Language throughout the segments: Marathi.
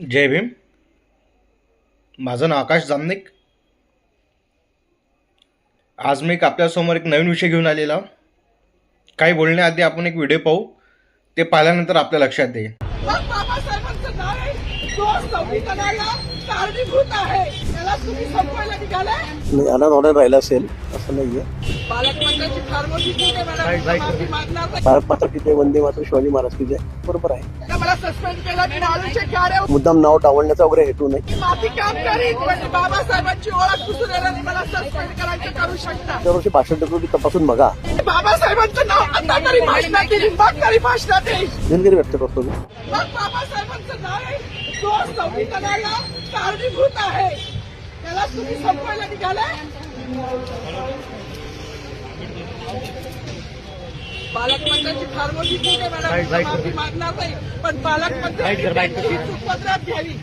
जय भीम. माझं नाव आकाश जामनिक. आज मी एक आपल्यासमोर एक नवीन विषय घेऊन आलेला. काही बोलण्याआधी आपण एक व्हिडिओ पाहू. ते पाहिल्यानंतर आपल्या लक्षात येईल. नाही अनाथ ऑर्डर राहिला असेल असं नाहीये. भारत माता की वंदे मात्र शिवाजी महाराज की जय. बरोबर आहे. का मला सस्पेंड केलं नाळूचे कार्य मुद्दाम नाव डावलण्याचा वगैरे हेतू नाही. काम करीन पण बाबासाहेबांची ओळख पुसून येण्याने मला सस्पेंड करायचं करू शकता. दरवर्षी भाषण ती तपासून बघा. बाबासाहेबांचं नाव आता तरी भाषणात येईल मग तरी भाषणात येईल. दिलगिरी व्यक्त करतो मी. मग बाबासाहेबांचं नाव आहे तो संविधानाला कारणीभूत आहे. त्याला तुम्ही संपवायला निघाले पालकमंत्र्यांची फार मोठी चूक आहे मॅडम माफी मागणार नाही पण पालकमंत्र्यांची चूक पदरात घ्यावी.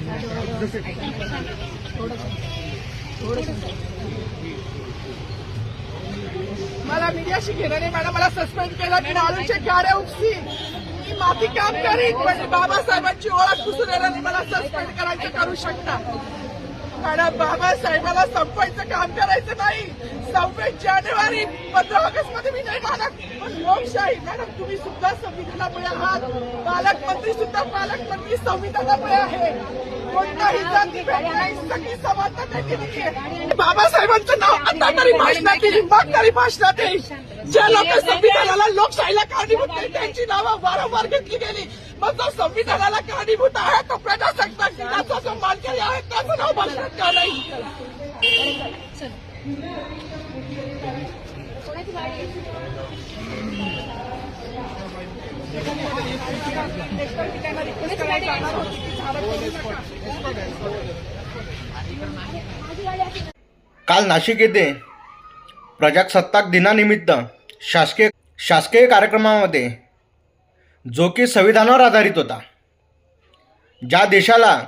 मला मीडियाशी घेणं नाही मॅडम मला सस्पेंड केलं मी नाळूचे कार्य उपसी मी माफी काम करीन पण बाबासाहेबांची ओळख पुसून येण्याने मला सस्पेंड करायचं करू शकता. मॅडम बाबासाहेबाला संपवायचं काम करायचं नाही. सव्वीस जानेवारी पंधरा ऑगस्टमध्ये मी नाही मानत पण लोकशाही मॅडम तुम्ही सुद्धा संविधानामुळे आहात. पालकमंत्री सुद्धा पालकमंत्री संविधानामुळे आहे. कोणताही जाती नाही सगळी समानता त्यांनी दिली आहे बाबासाहेबांचं नाव आता तरी भाषणात येईल मग तरी भाषणात येईल ज्या लोक संविधानाला लोकशाहीला कारणीभूत केली त्यांची नावं वारंवार घेतली गेली. मग जो संविधानाला कारणीभूत आहे तो प्रजासत्ताक जो मानकरी आहे त्याचं नाव भाषणात का नाही. काल नाशिक येथे प्रजासत्ताक दिनानिमित्त शासकीय शासकीय कार्यक्रमामध्ये जो की संविधानावर आधारित होता ज्या देशाला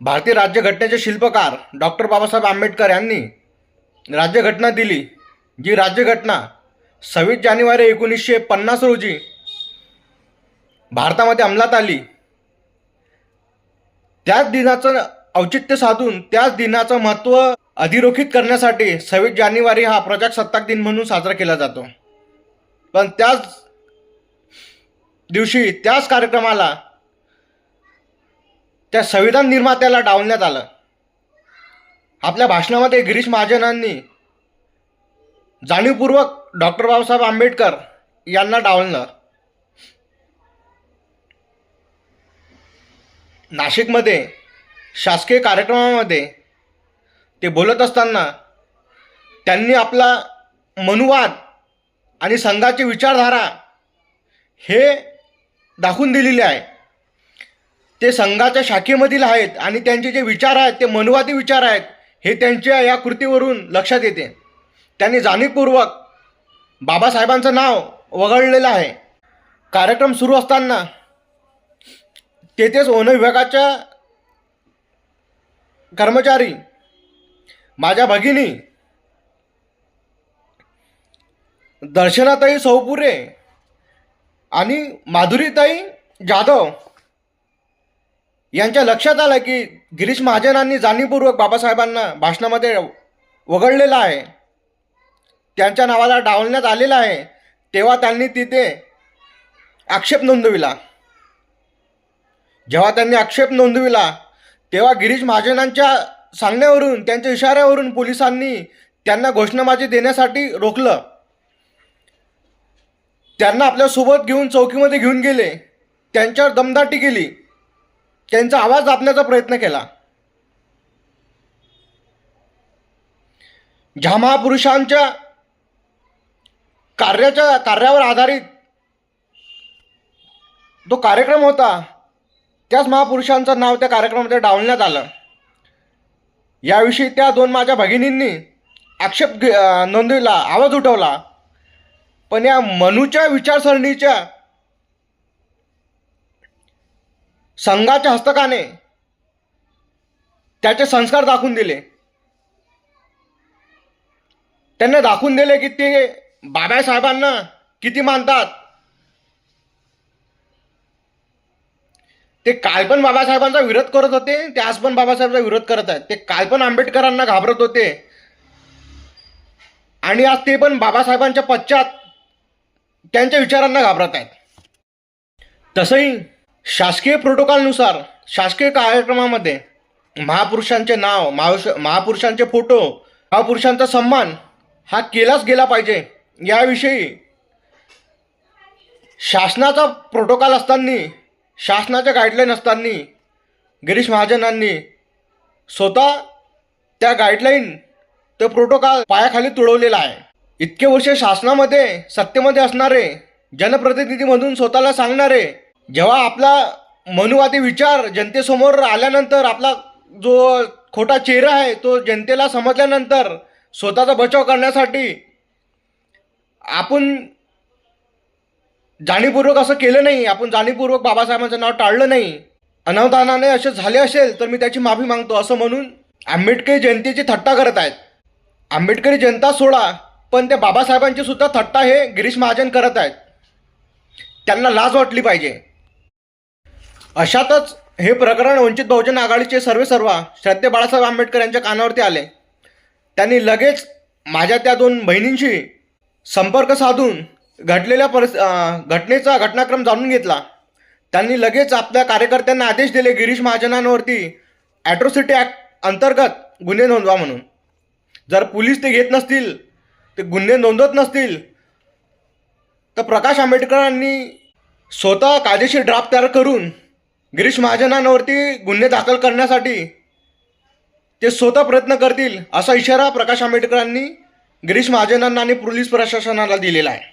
भारतीय राज्यघटनेचे शिल्पकार डॉक्टर बाबासाहेब आंबेडकर यांनी राज्यघटना दिली जी राज्यघटना सव्वीस जानेवारी एकोणीसशे पन्नास रोजी भारतामध्ये अंमलात आली त्याच दिनाचं औचित्य साधून त्याच दिनाचं महत्त्व अधिरोखित करण्यासाठी सव्वीस जानेवारी हा प्रजासत्ताक दिन म्हणून साजरा केला जातो. पण त्याच दिवशी त्याच कार्यक्रमाला त्या संविधान निर्मात्याला डावण्यात आलं. आपल्या भाषणामध्ये गिरीश महाजनांनी जाणीवपूर्वक डॉक्टर बाबासाहेब आंबेडकर यांना डावलणं नाशिकमध्ये शासकीय कार्यक्रमामध्ये ते बोलत असताना त्यांनी आपला मनुवाद आणि संघाची विचारधारा हे दाखवून दिलेले आहे. ते संघाच्या शाखेमधील आहेत आणि त्यांचे जे विचार आहेत ते मनुवादी विचार आहेत हे त्यांच्या या कृतीवरून लक्षात येते. त्यांनी जाणीवपूर्वक बाबासाहेबांचं नाव वगळलेलं आहे. कार्यक्रम सुरू असताना तेथेच वन विभागाच्या कर्मचारी माझ्या भगिनी दर्शनाताई सौपुरे आणि माधुरीताई जाधव यांच्या लक्षात आलं की गिरीश महाजनांनी जाणीवपूर्वक बाबासाहेबांना भाषणामध्ये वगळलेलं आहे. त्यांच्या नावाला डावलण्यात आलेला आहे तेव्हा त्यांनी तिथे आक्षेप नोंदविला. जेव्हा त्यांनी आक्षेप नोंदविला तेव्हा गिरीश महाजनांच्या सांगण्यावरून त्यांच्या इशाऱ्यावरून पोलिसांनी त्यांना घोषणाबाजी देण्यासाठी रोखलं. त्यांना आपल्यासोबत घेऊन चौकीमध्ये घेऊन गेले. त्यांच्यावर दमदाटी केली. त्यांचा आवाज दाबण्याचा प्रयत्न केला. ज्या महापुरुषांच्या कार्याच्या कार्यावर आधारित जो कार्यक्रम होता त्याच महापुरुषांचं नाव त्या कार्यक्रमामध्ये डावलण्यात आलं. याविषयी त्या दोन माझ्या भगिनींनी आक्षेप घे- नोंदविला आवाज उठवला. पण या मनूच्या विचारसरणीच्या संघाच्या हस्तकाने त्याचे संस्कार दाखवून दिले. त्यांना दाखवून दिले की ते बाबासाहेबांना किती मानतात? ते काल पण बाबासाहेबांचा विरोध करत होते ते आज पण बाबासाहेबांचा विरोध करत आहेत. ते काल पण आंबेडकरांना घाबरत होते. आणि आज ते पण बाबासाहेबांच्या पश्चात त्यांच्या विचारांना घाबरत आहेत. तसंही शासकीय प्रोटोकॉलनुसार शासकीय कार्यक्रमामध्ये महापुरुषांचे नाव महापुरुषांचे फोटो महापुरुषांचा सन्मान हा केलाच गेला पाहिजे. याविषयी शासनाचा प्रोटोकॉल असताना शासनाच्या गाईडलाईन असताना गिरीश महाजनांनी स्वतः त्या गाईडलाईन तो प्रोटोकॉल पायाखाली तुडवलेला आहे. इतके वर्ष शासनामध्ये सत्तेमध्ये असणारे जनप्रतिनिधीमधून स्वतःला सांगणारे जेव्हा आपला मनुवादी विचार जनतेसमोर आल्यानंतर आपला जो खोटा चेहरा आहे तो जनतेला समजल्यानंतर स्वतःचा बचाव करण्यासाठी आपण जाणीवपूर्वक असं केलं नाही आपण जाणीवपूर्वक बाबासाहेबांचं नाव टाळलं नाही. अनावधानाने असे झाले असेल तर मी त्याची माफी मागतो असं म्हणून आंबेडकरी जनतेची थट्टा करत आहेत. आंबेडकरी जनता सोडा पण त्या बाबासाहेबांची सुद्धा थट्टा हे गिरीश महाजन करत आहेत. त्यांना लाज वाटली पाहिजे. अशातच हे प्रकरण वंचित बहुजन आघाडीचे सर्वे सर्वा श्रद्धे बाळासाहेब आंबेडकर यांच्या कानावरती आले. त्यांनी लगेच माझ्या त्या दोन बहिणींशी संपर्क साधून घडलेल्या परिस घटनेचा घटनाक्रम जाणून घेतला. त्यांनी लगेच आपल्या कार्यकर्त्यांना आदेश दिले गिरीश महाजनांवरती ॲट्रॉसिटी ॲक्ट अंतर्गत गुन्हे नोंदवा म्हणून. जर पोलीस ते घेत नसतील ते गुन्हे नोंदवत नसतील तर प्रकाश आंबेडकरांनी स्वतः कायदेशीर ड्राफ्ट तयार करून गिरीश महाजनांवरती गुन्हे दाखल करण्यासाठी ते स्वतः प्रयत्न करतील असा इशारा प्रकाश आंबेडकरांनी गिरीश महाजनांना आणि पोलीस प्रशासनाला दिलेला आहे.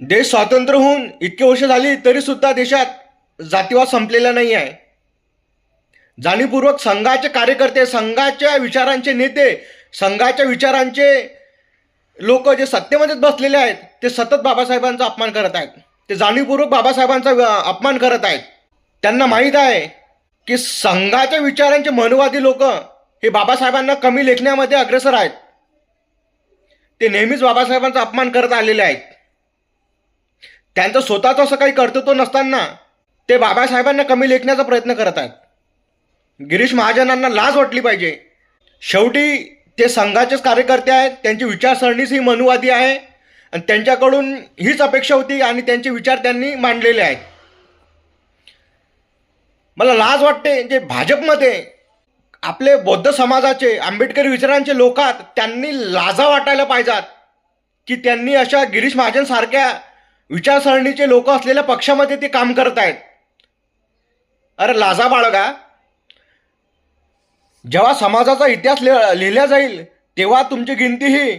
देश स्वातंत्र्य होऊन इतके वर्ष झाली तरी सुद्धा देशात जातीवाद संपलेला नाही आहे. जाणीवपूर्वक संघाचे कार्यकर्ते संघाच्या विचारांचे नेते संघाच्या विचारांचे लोक जे सत्तेमध्येच बसलेले आहेत ते सतत बाबासाहेबांचा अपमान करत आहेत. ते जाणीवपूर्वक बाबासाहेबांचा अपमान करत आहेत. त्यांना माहीत आहे की संघाच्या विचारांचे मनवादी लोक हे बाबासाहेबांना कमी लेखण्यामध्ये अग्रेसर आहेत. ते नेहमीच बाबासाहेबांचा अपमान करत आलेले आहेत. त्यांचं स्वतःचं असं काही कर्तृत्व नसताना ते बाबासाहेबांना कमी लेखण्याचा प्रयत्न करत आहेत. गिरीश महाजनांना लाज वाटली पाहिजे. शेवटी ते संघाचेच कार्यकर्ते आहेत त्यांची विचारसरणीच ही मनुवादी आहे आणि त्यांच्याकडून हीच अपेक्षा होती आणि त्यांचे विचार त्यांनी मांडलेले आहेत. मला लाज वाटते जे भाजपमध्ये आपले बौद्ध समाजाचे आंबेडकरी विचारांचे लोकात त्यांनी लाजा वाटायला पाहिजात. की त्यांनी अशा गिरीश महाजनसारख्या विचारसरणीचे लोक असलेल्या पक्षामध्ये ते काम करत आहेत अरे लाजा बाळगा. जेव्हा समाजाचा इतिहास लिह लिहिला जाईल तेव्हा तुमची गिनती ही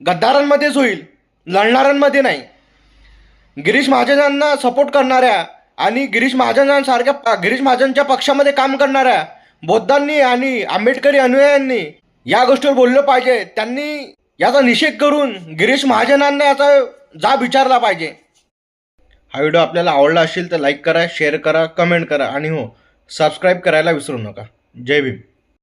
गद्दारांमध्येच होईल लढणाऱ्यांमध्ये नाही. गिरीश महाजनांना सपोर्ट करणाऱ्या आणि गिरीश महाजनांसारख्या गिरीश महाजनच्या पक्षामध्ये काम करणाऱ्या बौद्धांनी आणि आंबेडकरी अनुयायांनी या गोष्टीवर बोललं पाहिजे. त्यांनी याचा निषेध करून गिरीश महाजनांना याचा जाब विचारला पाहिजे. हा व्हिडिओ आपल्याला आवडला असेल तर लाईक करा शेअर करा कमेंट करा आणि हो सबस्क्राईब करायला विसरू नका. जय भीम.